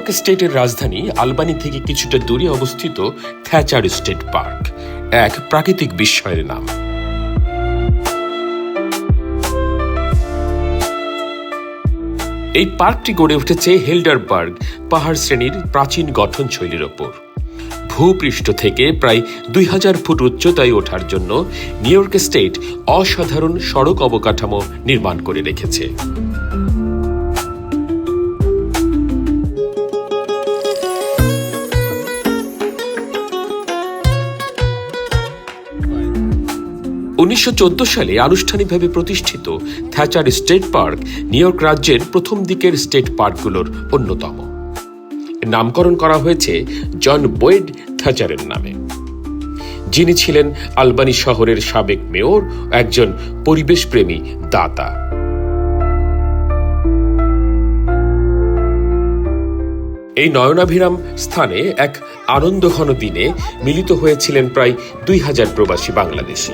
New York স্টেটের রাজধানী আলবানি থেকে কিছুটা দূরে অবস্থিত থ্যাচার স্টেট পার্ক, এক প্রাকৃতিক বিস্ময়ের নাম। এই পার্কটি গড়ে উঠেছে হেল্ডারবার্গ পাহাড় শ্রেণির প্রাচীন গঠনশৈলীর ওপর। ভূপৃষ্ঠ থেকে প্রায় দুই হাজার ফুট উচ্চতায় ওঠার জন্য নিউ ইয়র্ক স্টেট অসাধারণ সড়ক অবকাঠামো নির্মাণ করে রেখেছে। উনিশশো চোদ্দ সালে আনুষ্ঠানিকভাবে প্রতিষ্ঠিত Thacher State Park New York রাজ্যের প্রথম দিকের স্টেট পার্কগুলোর অন্যতম। নামকরণ করা হয়েছে জন বোয়েড থ্যাচারের নামে। যিনি ছিলেন আলবানি শহরের সাবেক মেয়র একজন পরিবেশপ্রেমী দাতা। এই নয়নাভিরাম স্থানে এক আনন্দঘন দিনে মিলিত হয়েছিলেন প্রায় দুই হাজার প্রবাসী বাংলাদেশী।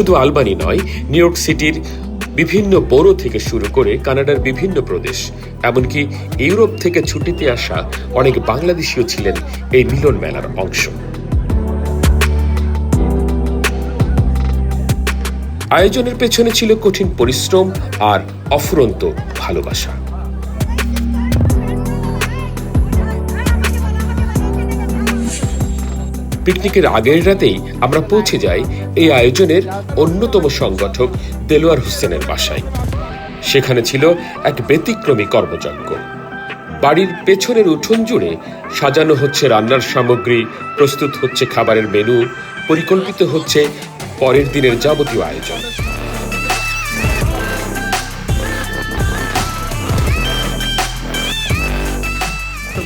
শুধু আলবানি নয়, নিউ ইয়র্ক সিটির বিভিন্ন বড়ো থেকে শুরু করে কানাডার বিভিন্ন প্রদেশ, এমনকি ইউরোপ থেকে ছুটিতে আসা অনেক বাংলাদেশিও ছিলেন এই মিলন মেলার অংশ। আয়োজনের পেছনে ছিল কঠিন পরিশ্রম আর অফুরন্ত ভালোবাসা। পিকনিকের আগের রাতেই আমরা পৌঁছে যাই এই আয়োজনের অন্যতম সংগঠক দেলোয়ার হোসেনের বাসায়। সেখানে ছিল এক ব্যতিক্রমী কর্মযজ্ঞ। বাড়ির পেছনের উঠোন জুড়ে সাজানো হচ্ছে রান্নার সামগ্রী, প্রস্তুত হচ্ছে খাবারের মেনু, পরিকল্পিত হচ্ছে পরের দিনের যাবতীয় আয়োজন।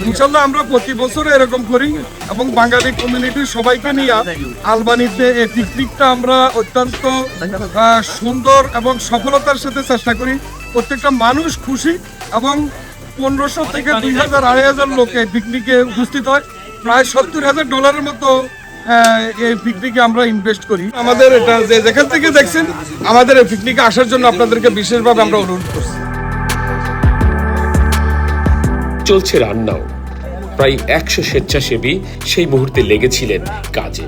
ইনশাল্লাহ আমরা প্রতি বছর এরকম করি এবং বাঙালি কমিউনিটির সবাইকে নিয়ে আলবানিতে এই পিকনিকটা আমরা অত্যন্ত সুন্দর এবং সফলতার সাথে চেষ্টা করি। প্রত্যেকটা মানুষ খুশি এবং পনেরোশো থেকে দুই হাজার আড়াই হাজার লোক এই পিকনিকে উপস্থিত হয়। প্রায় সত্তর হাজার ডলারের মতো এই পিকনিকে আমরা ইনভেস্ট করি। আমাদের এটা যে যেখান থেকে দেখছেন আমাদের এই পিকনিকে আসার জন্য আপনাদেরকে বিশেষভাবে আমরা অনুরোধ করছি। চলছে রান্নাও। প্রায় একশো স্বেচ্ছাসেবী সেই মুহূর্তে লেগেছিলেন কাজে।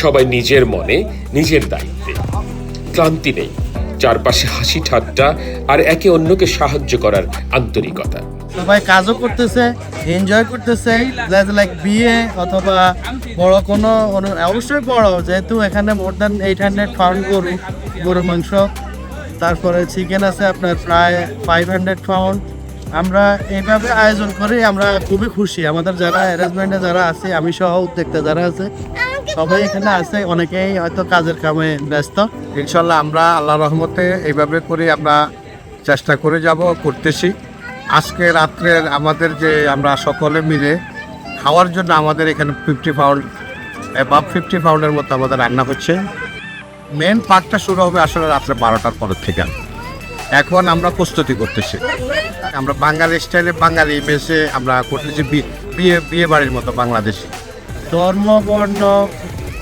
সবাই নিজের মনে, নিজের দায়িত্বে। ক্লান্তি নেই। চারপাশে হাসি ঠাট্টা আর একে অন্যকে সাহায্য করার আন্তরিকতা। সবাই কাজও করতেছে এনজয় করতেছে লাইক বিয়ে অথবা বড় কোনো অবশ্যই বড়, যেহেতু এখানে more than eight hundred pound গরু গরুর মাংস, তারপরে চিকেন আছে আপনার প্রায় ফাইভ হান্ড্রেড পাউন্ড আমরা এইভাবে আয়োজন করে আমরা খুবই খুশি। আমাদের যারা অ্যারেঞ্জমেন্টে যারা আছে, আমি সহ উদ্যোক্তা যারা আছে, সবাই এখানে আছে। অনেকেই হয়তো কাজের কামে ব্যস্ত। ইনশাল্লাহ আমরা আল্লাহ রহমতে এইভাবে করে আমরা চেষ্টা করে যাব, করতেছি। আজকে রাত্রে আমাদের যে আমরা সকলে মিলে খাওয়ার জন্য আমাদের এখানে ফিফটি পাউন্ড অ্যাবাভ ফিফটি পাউন্ডের মতো আমাদের রান্না হচ্ছে। মেন পার্টটা শুরু হবে আসলে রাত্রে বারোটার পরের থেকে। এখন আমরা প্রস্তুতি করতেছি। আমরা বাঙালি স্টাইলে বাঙালি মেসে আমরা করতেছি বিয়ে বিয়ে বাড়ির মতো বাংলাদেশি। ধর্ম বর্ণ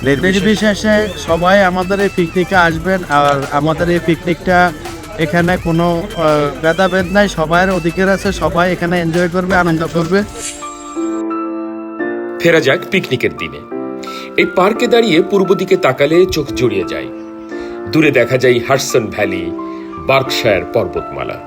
নির্বিশেষে। সবাই আমাদের এই পিকনিকে আসবেন আর আমাদের এই পিকনিকটা এখানে কোনো আহ, ভেদাভেদ নাই সবার অধিকার আছে সবাই এখানে এনজয় করবে আনন্দ করবে। ফেরা যাক পিকনিকের দিনে। এই পার্কে দাঁড়িয়ে পূর্ব দিকে তাকালে চোখ জুড়িয়ে যায়। দূরে দেখা যায় হার্সন ভ্যালি বার্কশায়ার পর্বতমালা।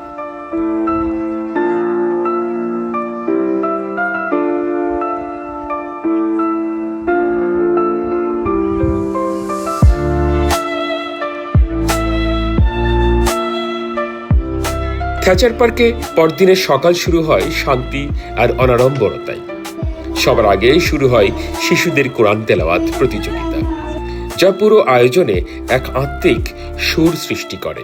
থ্যাচার পার্কে পরদিনের সকাল শুরু হয় শান্তি আর অনাড়ম্বরতায়। সবার আগে শুরু হয় শিশুদের কোরআন তেলাওয়াত প্রতিযোগিতা, যা পুরো আয়োজনে এক আত্মিক সুর সৃষ্টি করে।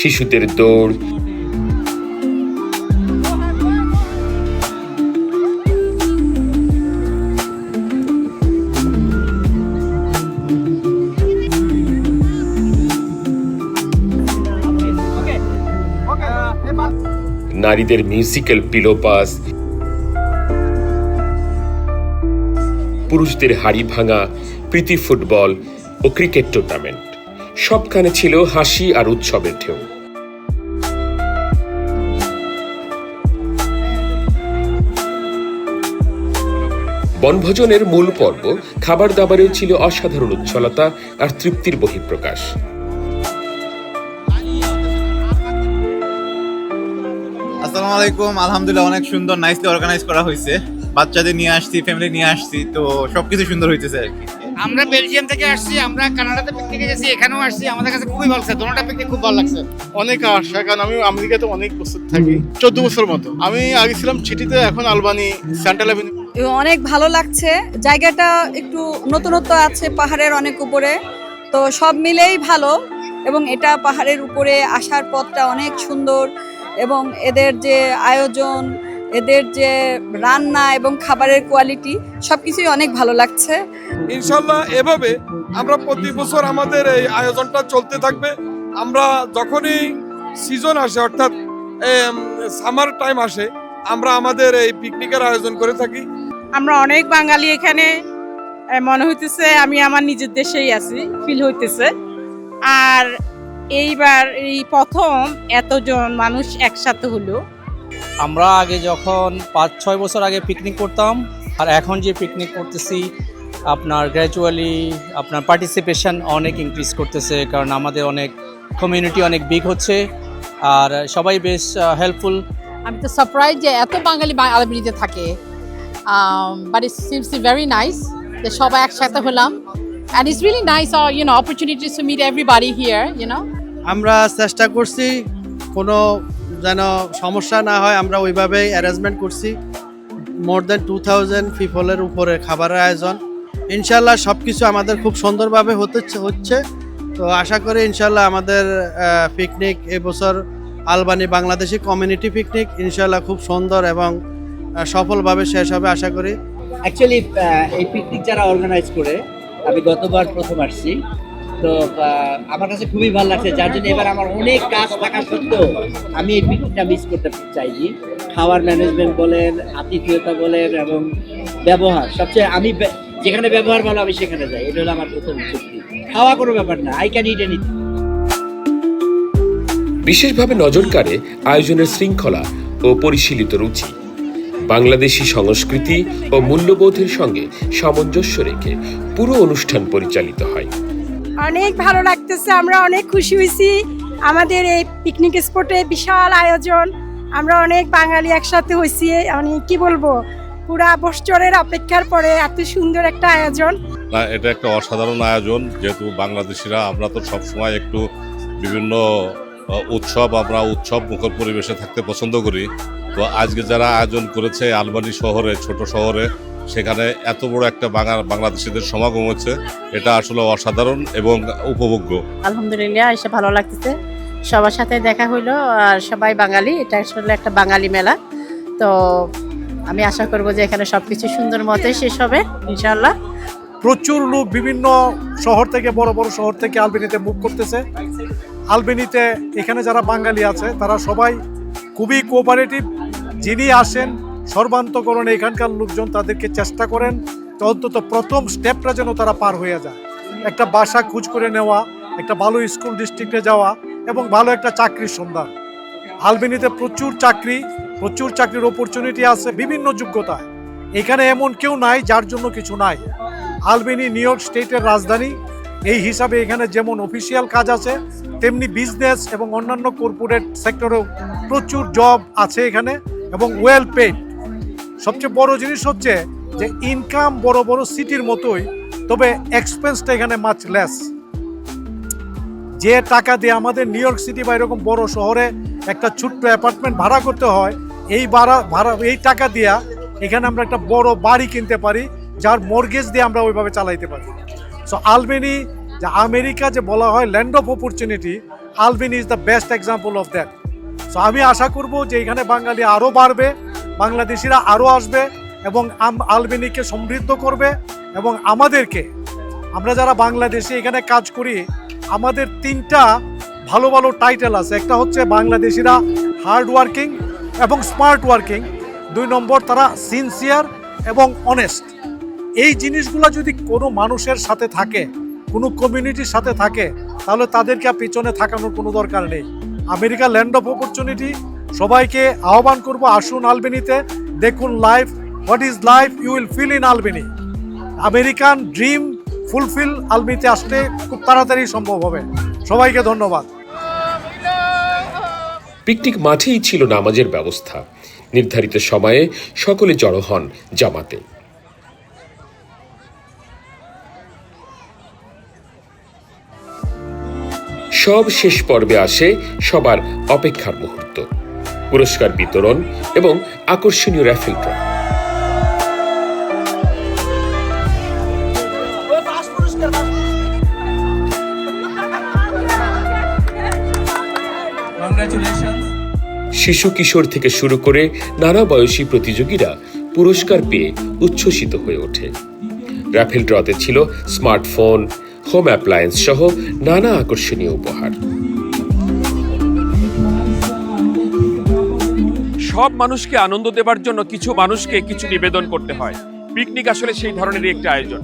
শিশুদের দৌড়। নারীদের মিউজিক্যাল পিলো পাস পুরুষদের হাড়ি ভাঙা, প্রীতি ফুটবল ও ক্রিকেট টুর্নামেন্ট সবখানে ছিল হাসি আর উৎসবের ঢেউ। বনভোজনের মূল পর্ব খাবার দাবারেও ছিল অসাধারণ উচ্ছলতা আর তৃপ্তির বহিঃপ্রকাশ। আসসালামু আলাইকুম। আলহামদুলিল্লাহ অনেক সুন্দর নাইসলি অর্গানাইজ করা হয়েছে। বাচ্চাদের নিয়ে আসছি ফ্যামিলি নিয়ে আসছি, তো সবকিছু সুন্দর হইতেছে আর কি। আমরা বেলজিয়াম থেকে আসছি আমরা কানাডাতে পিকনিকে গেছি এখানেও আসছি আমাদের কাছে খুবই ভালো লাগছে দোনোটা পিকনিক খুব ভালো লাগছে। অনেক আশা কারণ আমি আমেরিকাতে অনেক বছর থাকি চোদ্দ বছর মতো। আমি আগে ছিলাম চিঠিতে এখন আলবানি সেন্ট্রাল অ্যাভিনিউ অনেক ভালো লাগছে। জায়গাটা একটু নতুনত্ব আছে পাহাড়ের অনেক উপরে তো সব মিলেই ভালো। এবং এটা পাহাড়ের উপরে আসার পথটা অনেক সুন্দর এবং এদের যে আয়োজন এদের যে রান্না এবং খাবারের কোয়ালিটি সব কিছুই অনেক ভালো লাগছে। ইনশাল্লাহ এভাবে আমরা প্রতি বছর আমাদের এই আয়োজনটা চলতে থাকবে। আমরা যখনই সিজন আসে অর্থাৎ সামার টাইম আসে আমরা আমাদের এই পিকনিকের আয়োজন করে থাকি। আমরা অনেক বাঙালি এখানে মনে হইতেছে আমি আমার নিজের দেশেই আছি ফিল হইতেছে। আর এইবার এই প্রথম এতজন মানুষ একসাথে হলো। আমরা আগে যখন পাঁচ ছয় বছর আগে পিকনিক করতাম আর এখন যে পিকনিক করতেছি আপনার গ্র্যাজুয়ালি আপনার পার্টিসিপেশন অনেক ইনক্রিজ করতেছে কারণ আমাদের অনেক কমিউনিটি অনেক বিগ হচ্ছে আর সবাই বেশ হেল্পফুল আমি তো সারপ্রাইজ যে এত বাঙালি আলবিনিতে থাকে but it seems very nice যে সবাই একসাথে হলাম and it's really nice you know opportunities to meet everybody here you know আমরা চেষ্টা করছি কোনো যেন সমস্যা না হয়, আমরা ওইভাবেই অ্যারেঞ্জমেন্ট করছি। মোর দেন টু থাউজেন্ড পিপলের উপরে খাবারের আয়োজন। ইনশাল্লাহ সব কিছু আমাদের খুব সুন্দরভাবে হতে হচ্ছে তো আশা করি ইনশাল্লাহ আমাদের পিকনিক এবছর আলবানি বাংলাদেশি কমিউনিটি পিকনিক ইনশাল্লাহ খুব সুন্দর এবং সফলভাবে শেষ হবে আশা করি। অ্যাকচুয়ালি এই পিকনিক যারা অর্গানাইজ করে, আমি গতবার প্রথম আসছি। তো আমার কাছে খুবই ভালো লাগছে, যার জন্য এবার আমার অনেক কাজ থাকা সত্ত্বেও আমি এই পিকনিকটা মিস করতে চাইনি। খাওয়ার ম্যানেজমেন্ট বলেন, আতিথেয়তা বলেন এবং ব্যবহার। সবচেয়ে আমি যেখানে ব্যবহার ভালো আমি সেখানে যাই, এটা হলো আমার প্রথম চুক্তি খাওয়া কোনো ব্যাপার না আই ক্যান ইট এনিথিং বিশেষভাবে নজর কাড়ে আয়োজনের শৃঙ্খলা ও পরিশীলিত রুচি। বাংলাদেশি সংস্কৃতি ও মূল্যবোধের সঙ্গে সামঞ্জস্য রেখে পুরো অনুষ্ঠান পরিচালিত হয়। অনেক ভালো লাগতেছে, আমরা অনেক খুশি হয়েছি। আমাদের এই পিকনিক স্পটে বিশাল আয়োজন, আমরা অনেক বাঙালি একসাথে হয়েছি। মানে কি বলব, পুরা বছরের অপেক্ষার পরে এত সুন্দর একটা আয়োজন। না, এটা একটা অসাধারণ আয়োজন, যেহেতু বাংলাদেশিরা, আমরা তো সবসময় একটু বিভিন্ন উৎসব, আমরা উৎসব মুখর পরিবেশে থাকতে পছন্দ করি। তো আজকে যারা আয়োজন করেছে, আলবানি শহরে, ছোট শহরে সেখানে এত বড় একটা বাঙা বাংলাদেশিদের সমাগম হচ্ছে। এটা আসলে অসাধারণ এবং উপভোগ্য। আলহামদুলিল্লাহ এসে ভালো লাগতেছে। সবার সাথে দেখা হইল আর সবাই বাঙালি এটা আসলে একটা বাঙালি মেলা। তো আমি আশা করব যে এখানে সবকিছু সুন্দর মতে শেষ হবে ইনশাল্লাহ প্রচুর লোক বিভিন্ন শহর থেকে বড় বড় শহর থেকে আলবেনিতে মুভ করতেছে। আলবেনিতে এখানে যারা বাঙালি আছে তারা সবাই খুবই কোঅপারেটিভ যিনি আসেন সর্বান্তকরণে এখানকার লোকজন তাদেরকে চেষ্টা করেন অন্তত প্রথম স্টেপটা যেন তারা পার হয়ে যায়। একটা বাসা খুঁজ করে নেওয়া, একটা ভালো স্কুল ডিস্ট্রিক্টে যাওয়া এবং ভালো একটা চাকরির সন্ধান। আলবেনিতে প্রচুর চাকরি, প্রচুর চাকরির অপরচুনিটি আছে বিভিন্ন যোগ্যতায়। এখানে এমন কেউ নাই যার জন্য কিছু নাই। আলবেনি নিউ ইয়র্ক স্টেটের রাজধানী। এই হিসাবে এখানে যেমন অফিসিয়াল কাজ আছে, তেমনি বিজনেস এবং অন্যান্য কর্পোরেট সেক্টরেও প্রচুর জব আছে এখানে এবং ওয়েল পেড সবচেয়ে বড় জিনিস হচ্ছে যে ইনকাম বড় বড় সিটির মতোই, তবে এক্সপেন্সটা এখানে মাছ লেস যে টাকা দিয়ে আমাদের নিউ ইয়র্ক সিটি বা এরকম বড় শহরে একটা ছোট্ট অ্যাপার্টমেন্ট ভাড়া করতে হয়, এই ভাড়া ভাড়া, এই টাকা দিয়া এখানে আমরা একটা বড় বাড়ি কিনতে পারি, যার মর্গেজ দিয়ে আমরা ওইভাবে চালাইতে পারি। সো আলবেনি যে আমেরিকা যে বলা হয় land of opportunity Albany is the best example of that so আমি আশা করব যে এখানে বাঙালি আরও বাড়বে বাংলাদেশিরা আরও আসবে এবং আলবেনিকে সমৃদ্ধ করবে এবং আমাদেরকে, আমরা যারা বাংলাদেশে এখানে কাজ করি, আমাদের তিনটা ভালো ভালো টাইটেল আছে। একটা হচ্ছে বাংলাদেশিরা হার্ড ওয়ার্কিং এবং স্মার্ট ওয়ার্কিং দুই নম্বর তারা সিনসিয়ার এবং অনেস্ট এই জিনিসগুলো যদি কোনো মানুষের সাথে থাকে, কোনো কমিউনিটির সাথে থাকে, তাহলে তাদেরকে পিছনে থাকানোর কোনো দরকার নেই। আমেরিকা ল্যান্ড অফ অপরচুনিটি সবাইকে আহ্বান করব, আসুন আলবেনিতে, দেখুন life what is life you will feel in Albany American dream fulfil আলবিতে আসতে খুব তাড়াতাড়ি সম্ভব হবে। সবাইকে ধন্যবাদ। পিকনিক মাঠেই ছিল নামাজের ব্যবস্থা। নির্ধারিত সময়ে সকলে জড়ো হন জামাতে। সব শেষ পর্বে আসে সবার অপেক্ষার মুহূর্ত। পুরস্কার বিতরণ এবং আকর্ষণীয় র্যাফেল ড্র শিশু কিশোর থেকে শুরু করে নানা বয়সী প্রতিযোগীরা পুরস্কার পেয়ে উচ্ছ্বসিত হয়ে ওঠে। র্যাফেল ড্রতে ছিল স্মার্টফোন হোম অ্যাপ্লায়েন্স সহ নানা আকর্ষণীয় উপহার। সব মানুষকে আনন্দ দেবার জন্য কিছু মানুষকে কিছু নিবেদন করতে হয়। পিকনিক আসলে সেই ধরনেরই একটি আয়োজন।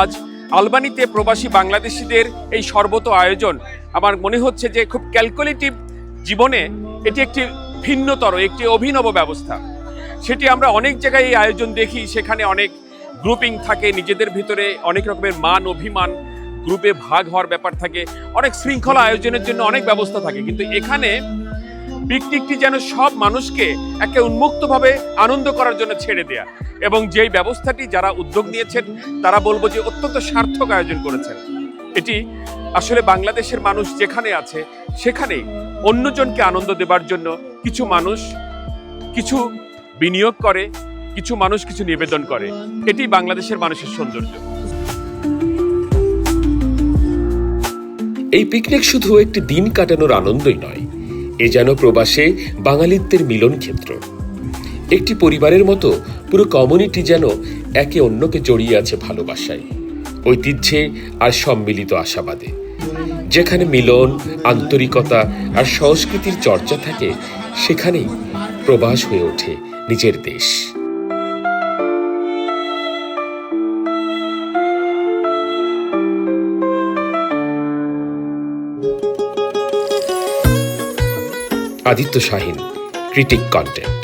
আজ আলবানিতে প্রবাসী বাংলাদেশিদের এই সর্বত আয়োজন। আমার মনে হচ্ছে যে খুব ক্যালকুলেটিভ জীবনে এটি একটি ভিন্নতর, একটি অভিনব ব্যবস্থা। সেটি আমরা অনেক জায়গায় এই আয়োজন দেখি, সেখানে অনেক গ্রুপিং থাকে, নিজেদের ভিতরে অনেক রকমের মান, অভিমান গ্রুপে ভাগ হওয়ার ব্যাপার থাকে। অনেক শৃঙ্খলা আয়োজনের জন্য অনেক ব্যবস্থা থাকে। কিন্তু এখানে পিকনিকটি যেন সব মানুষকে একে উন্মুক্তভাবে আনন্দ করার জন্য ছেড়ে দেয়া। এবং যেই ব্যবস্থাটি যারা উদ্যোগ নিয়েছেন, তারা বলব যে অত্যন্ত সার্থক আয়োজন করেছেন। এটি আসলে বাংলাদেশের মানুষ যেখানে আছে সেখানে অন্যজনকে আনন্দ দেবার জন্য কিছু মানুষ কিছু বিনিয়োগ করে, কিছু মানুষ কিছু নিবেদন করে। এটি বাংলাদেশের মানুষের সৌন্দর্য। এই পিকনিক শুধু একটি দিন কাটানোর আনন্দই নয় এ যেন প্রবাসে বাঙালিত্বের মিলন ক্ষেত্র একটি পরিবারের মতো পুরো কমিউনিটি যেন একে অন্যকে জড়িয়ে আছে ভালোবাসায়, ঐতিহ্যে আর সম্মিলিত আশাবাদে। যেখানে মিলন, আন্তরিকতা আর সংস্কৃতির চর্চা থাকে, সেখানেই প্রবাস হয়ে ওঠে নিজের দেশ। Aditya Shahin critic content